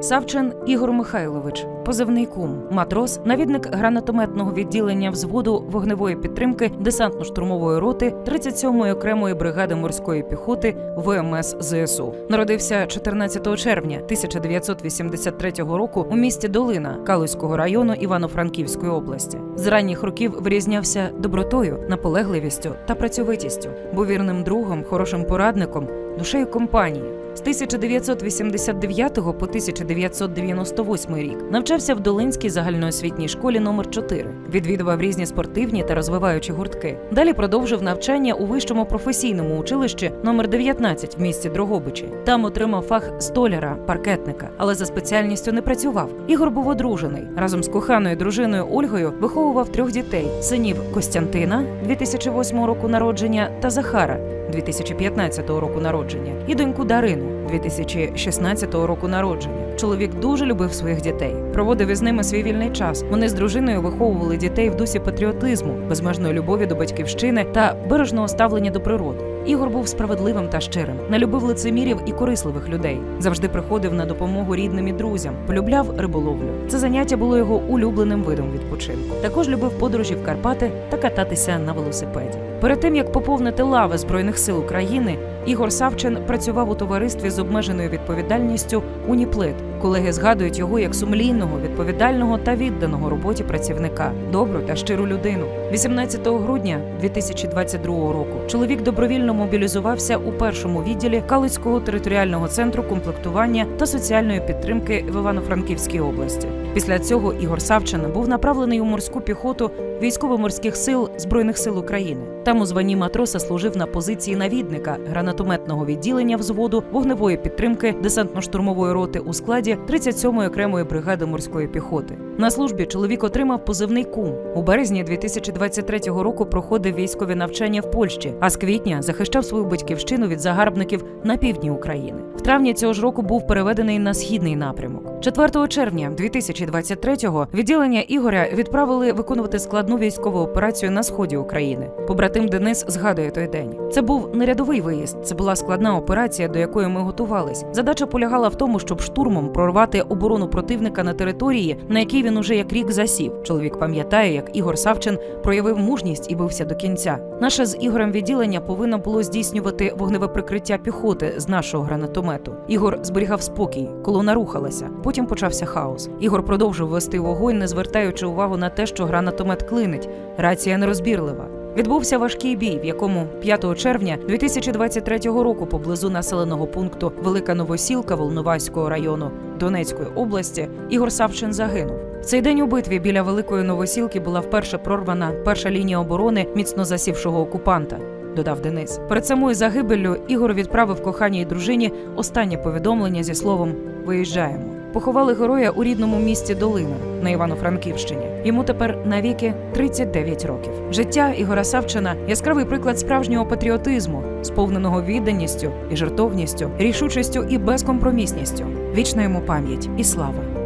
Савчин Ігор Михайлович, позивний кум, матрос, навідник гранатометного відділення взводу вогневої підтримки десантно-штурмової роти 37-ї окремої бригади морської піхоти ВМС ЗСУ. Народився 14 червня 1983 року у місті Долина Калузького району Івано-Франківської області. З ранніх років вирізнявся добротою, наполегливістю та працьовитістю, був вірним другом, хорошим порадником, душею компанії. З 1989 по 1998 рік навчався в Долинській загальноосвітній школі номер 4 Відвідував різні спортивні та розвиваючі гуртки. Далі продовжив навчання у вищому професійному училищі номер 19 в місті Дрогобичі. Там отримав фах столяра, паркетника, але за спеціальністю не працював. Ігор був одружений. Разом з коханою дружиною Ольгою виховував трьох дітей: синів Костянтина 2008 року народження та Захара 2015 року народження і доньку Дарину 2016 року народження. Чоловік дуже любив своїх дітей, проводив із ними свій вільний час. Вони з дружиною виховували дітей в дусі патріотизму, безмежної любові до батьківщини та бережного ставлення до природи. Ігор був справедливим та щирим, не любив лицемірів і корисливих людей. Завжди приходив на допомогу рідним і друзям, полюбляв риболовлю. Це заняття було його улюбленим видом відпочинку. Також любив подорожі в Карпати та кататися на велосипеді. Перед тим як поповнити лави збройних сил України, Ігор Савчин працював у товаристві з обмеженою відповідальністю Уніплит. Колеги згадують його як сумлінного, відповідального та відданого роботі працівника, добру та щиру людину. 18 грудня 2022 року чоловік добровільно мобілізувався у першому відділі Калицького територіального центру комплектування та соціальної підтримки в Івано-Франківській області. Після цього Ігор Савчин був направлений у морську піхоту військово-морських сил збройних сил України. Там у званні матроса служив на позиції навідника гранатометного відділення взводу вогневої підтримки десантно-штурмової роти у складі 37-ї окремої бригади морської піхоти. На службі чоловік отримав позивний кум. У березні 2023 року проходив військові навчання в Польщі, а з квітня захищав свою батьківщину від загарбників на півдні України. В травні цього ж року був переведений на східний напрямок. 4 червня 2023-го відділення Ігоря відправили виконувати складну військову операцію на сході України. Побратим Денис згадує той день. Це був не рядовий виїзд, це була складна операція, до якої ми готувались. Задача полягала в тому, щоб штурмом прорвати оборону противника на території, на якій він уже як рік засів. Чоловік пам'ятає, як Ігор Савчин проявив мужність і бився до кінця. Наше з Ігорем відділення повинно було здійснювати вогневе прикриття піхоти з нашого гранатомету. Ігор зберігав спокій, колона рухалася. Потім почався хаос. Ігор продовжив вести вогонь, не звертаючи увагу на те, що гранатомет клинить. Рація нерозбірлива. Відбувся важкий бій, в якому 5 червня 2023 року поблизу населеного пункту Велика Новосілка Волноваського району Донецької області Ігор Савчин загинув. В цей день у битві біля Великої Новосілки була вперше прорвана перша лінія оборони міцно засівшого окупанта. Додав Денис. Перед самою загибеллю Ігор відправив коханій дружині останнє повідомлення зі словом Виїжджаємо. Поховали героя у рідному місті Долина на Івано-Франківщині. Йому тепер навіки 39 років. Життя Ігора Савчина яскравий приклад справжнього патріотизму, сповненого відданістю і жертовністю, рішучістю і безкомпромісністю. Вічна йому пам'ять і слава.